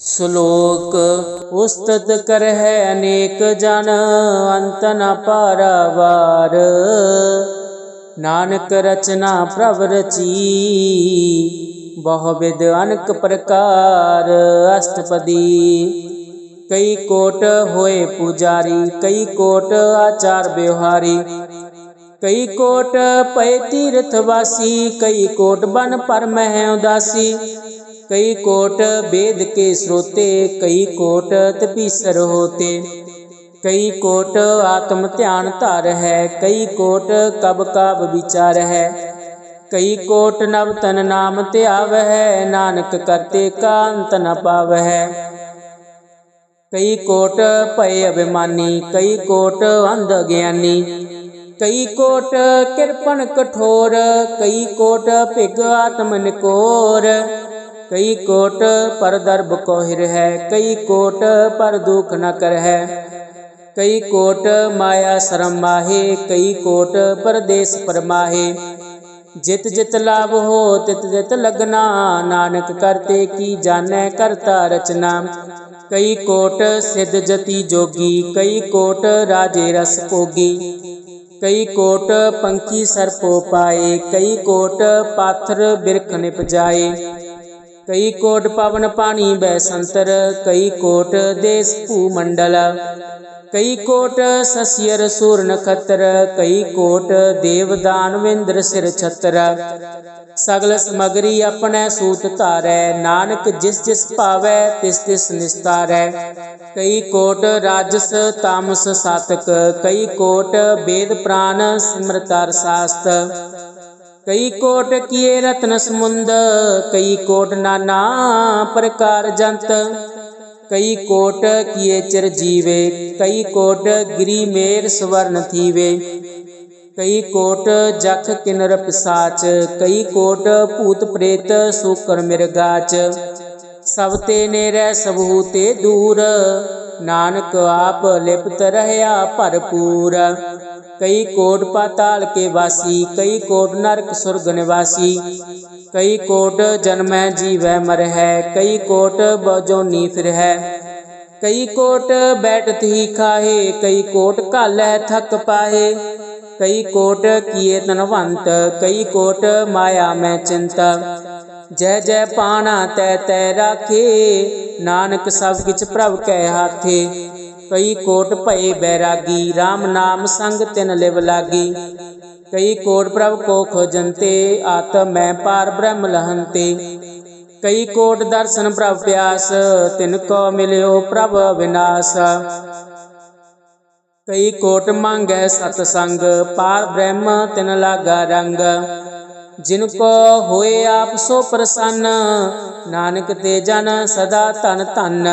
ਸ਼ਲੋਕ, ਉਸਤਤ ਕਰਹਿ ਅਨੇਕ ਜਨ, ਅੰਤ ਨ ਪਾਰਵਾਰ। ਨਾਨਕ ਰਚਨਾ ਪ੍ਰਭ ਰਚੀ, ਬਹੁ ਵਿਦ ਅਨਕ ਪ੍ਰਕਾਰ ਅਸ਼ਟਪਦੀ। ਕਈ ਕੋਟ ਹੋਏ ਪੁਜਾਰੀ, ਕਈ ਕੋਟ ਆਚਾਰ ਵਿਵਹਾਰੀ ਕਈ ਕੋਟ ਪਏ ਤੀਰਥ ਵਾਸੀ, ਕਈ ਕੋਟ ਬਨ ਪਰ ਉਦਾਸੀ। ਕਈ ਕੋਟ ਵੇਦ ਕੇ ਸਰੋਤੇ, ਕਈ ਕੋਟ ਤਪੀਸਰ ਹੋਤੇ। ਕਈ ਕੋਟ ਆਤਮ ਧਿਆਨ ਧਾਰ ਹੈ, ਕਈ ਕੋਟ ਕਬ ਕਬ ਵਿਚਾਰ ਹੈ। ਕਈ ਕੋਟ ਨਵ ਤਨ ਨਾਮ ਧਿਆਵੈ ਹੈ, ਨਾਨਕ ਕਰਤੇ ਕਾਂਤ ਨ ਪਾਵੈ ਹੈ। ਕਈ ਕੋਟ ਭਏ ਅਭਿਮਾਨੀ, ਕਈ ਕੋਟ ਅੰਧ ਗਿਆਨੀ ਕਈ ਕੋਟ ਕਿਰਪਨ ਕਠੋਰ, ਕਈ ਕੋਟ ਭਿਗ ਆਤਮ ਨਿਕੋਰ। ਕਈ ਕੋਟ ਪਰ ਦਰਬ ਕੋ ਹਿਰ ਹੈ, ਕਈ ਕੋਟ ਪਰ ਦੁਖ ਨ ਕਰ ਹੈ। ਕਈ ਕੋਟ ਮਾਇਆ ਸ਼ਰਮ ਮਾਹੇ, ਕਈ ਕੋਟ ਪਰਦੇਸ ਪਰਮਾਹੇ। ਜਿਤ ਜਿਤ ਲਾਭ ਹੋ, ਤਿਤ ਜਿਤ ਲਗਨਾ, ਨਾਨਕ ਕਰਤੇ ਕੀ ਜਾਣੈ ਕਰਤਾ ਰਚਨਾ। ਕਈ ਕੋਟ ਸਿੱਧ ਜਤੀ ਜੋਗੀ, ਕਈ ਕੋਟ ਰਾਜੇ ਰਸ ਭੋਗੀ। ਕਈ ਕੋਟ ਪੰਕੀ ਸਰਪੋ ਪਾਏ, ਕਈ ਕੋਟ ਪਾਥਰ ਬਿਰਖ ਨਿਪਜਾਏ ਕਈ ਕੋਟ ਪਵਨ ਪਾਣੀ ਬੈ ਸੰਤਰ, ਕਈ ਕੋਟ ਦੇਸ ਭੂ ਮੰਡਲ। ਕਈ ਕੋਟ ਸਸਿਰ ਸੂਰ ਨਖਤਰ, ਕਈ ਕੋਟ ਦੇਵ ਦਾਨਵਿੰਦਰ ਸਿਰ ਛਤਰ। ਸਗਲ ਸਮਗਰੀ ਆਪਣੇ ਸੂਤ ਧਾਰੈ, ਨਾਨਕ ਜਿਸ ਜਿਸ ਭਾਵੈ ਤਿਸ ਤਿਸ ਨਿਸਤਾਰੈ। ਕਈ ਕੋਟ ਰਾਜਸ ਤਾਮਸ ਸਾਤਕ, ਕਈ ਕੋਟ ਵੇਦ ਪ੍ਰਾਨ ਸਿਮਰਤਰ ਕਈ ਕੋਟ ਕੀਏ ਰਤਨ ਸਮੁੰਦ, ਕਈ ਕੋਟ ਨਾਨਾ ਪ੍ਰਕਾਰ ਜੰਤ। ਕਈ ਕੋਟ ਕੀਏ ਚਿਰ ਜੀਵੇ, ਕਈ ਕੋਟ ਗਰੀ ਮੇਰ ਸਵਰਨ ਥੀਵੇ। ਕਈ ਕੋਟ ਜਖ ਕਿਨਰ ਪਿਸਾਚ, ਕਈ ਕੋਟ ਭੂਤ ਪ੍ਰੇਤ ਸੂਕਰ ਮਿਰਗਾਚ ਸਭ ਤੇ ਨੇਰੇ, ਸਭੂ ਤੇ ਦੂਰ, ਨਾਨਕ ਆਪ ਲਿਪਤ ਰਹਿਆ ਭਰਪੂਰ। ਕਈ ਕੋਟ ਪਾਤਾਲ ਕੇ ਵਾਸੀ, ਕਈ ਕੋਟ ਨਰਕ ਸੁਰਗ ਨਿਵਾਸੀ। ਕਈ ਕੋਟ ਜਨਮੈ ਜੀਵੈ ਮਰਹਿ ਕਈ ਕੋਟ ਬਜੋਨੀ ਫਿਰਹਿ ਕਈ ਕੋਟ ਬੈਠਤ ਹੀ ਖਾਹੇ, ਕਈ ਕੋਟ ਕਾਲੈ ਥਕ ਪਾਹੇ। ਕਈ ਕੋਟ ਕੀਏ ਤਨਵੰਤ ਕਈ ਕੋਟ ਮਾਇਆ ਮੈਂ ਚਿੰਤ। ਜੈ ਜੈ ਪਾਣਾ ਤੈ ਤੈ ਰਾਖੇ, ਨਾਨਕ ਸਭ ਕਿਛ ਪ੍ਰਭ ਕੈ ਹਾਥੇ। ਕਈ ਕੋਟ ਭਏ ਬੈਰਾਗੀ RAM ਨਾਮ ਸੰਗ ਤਿਨ ਲਿਵ ਲਾਗੀ। ਕਈ ਕੋਟ ਪ੍ਰਭ ਕੋ ਖੋਜੰਤੇ ਆਤਮ ਮੈਂ ਪਾਰ ਬ੍ਰਹਮ ਲਹੰਤੇ। ਕਈ ਕੋਟ ਦਰਸ਼ਨ ਪ੍ਰਭ ਪਿਆਸ, ਤਿਨ ਕੋ ਮਿਲਿਓ ਪ੍ਰਭ ਵਿਨਾਸ਼। ਕਈ ਕੋਟ ਮੰਗੈ ਸਤ ਸੰਗ ਪਾਰ ਬ੍ਰਹਮ ਤਿਨ ਲਾਗਾ ਰੰਗ। ਜਿਨ ਕੋ ਹੋਏ ਆਪ ਸੋ ਪ੍ਰਸੰਨ, ਨਾਨਕ ਤੇ ਜਨ ਸਦਾ ਧਨ ਧਨ।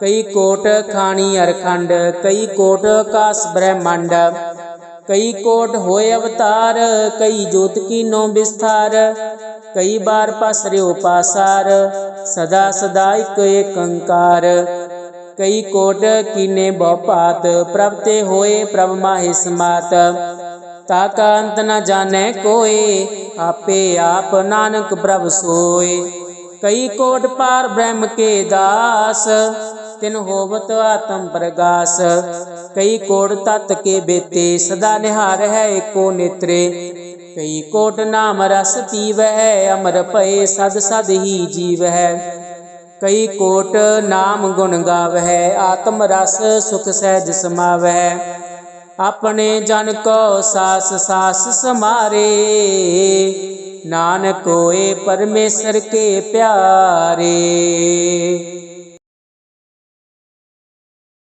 ਕਈ ਕੋਟ ਖਾਣੀ ਅਰਖੰਡ, ਕਈ ਕੋਟ ਕਾਸ ਬ੍ਰਹਮੰਡ, ਕਈ ਕੋਟ ਹੋਏ ਅਵਤਾਰ, ਕਈ ਜੋਤ ਕੀਨੋ ਵਿਸਥਾਰ, ਕਈ ਬਾਰ ਪਸਰਿਓ ਪਾਸਾਰ, ਸਦਾ ਸਦਾ ਇਕ ਏਕੰਕਾਰ ਕਈ ਕੋਟ ਕੀਨੇ ਬਹੁ ਭਾਤ, ਪ੍ਰਭ ਤੇ ਹੋਏ ਪ੍ਰਭ ਮਾਹਿ ਸਮਾਤ। ਤਾ ਕਾ ਅੰਤ ਨ ਜਾਣੈ ਕੋਏ, ਆਪੇ ਆਪ ਨਾਨਕ ਪ੍ਰਭ ਸੋਏ। ਕਈ ਕੋਟ ਪਾਰ ਬ੍ਰਹਮ ਕੇ ਦਾਸ ਤਿਨ ਹੋਵਤ ਆਤਮ ਪ੍ਰਗਾਸ, ਕਈ ਕੋਟ ਤਤ ਕੇ ਬੇਤੇ, ਸਦਾ ਨਿਹਾਰ ਹੈ ਏਕੋ ਨੇਤਰੇ। ਕਈ ਕੋਟ ਨਾਮ ਰਸ ਪੀਵੈ, ਅਮਰ ਭਏ, ਸਦ ਸਦ ਹੀ ਜੀਵ। ਹੈ ਕਈ ਕੋਟ ਨਾਮ ਗੁਣ ਗਾਵੈ, ਆਤਮ ਰਸ ਸੁਖ ਸਹਿਜ ਸਮਾਵ। ਹੈ ਆਪਣੇ ਜਨ ਕੋ ਸਾਸ ਸਾਸ ਸਮਾਰੇ, ਨਾਨਕ ਹੋਏ ਪਰਮੇਸ਼ਰ ਕੇ ਪਿਆਰੇ।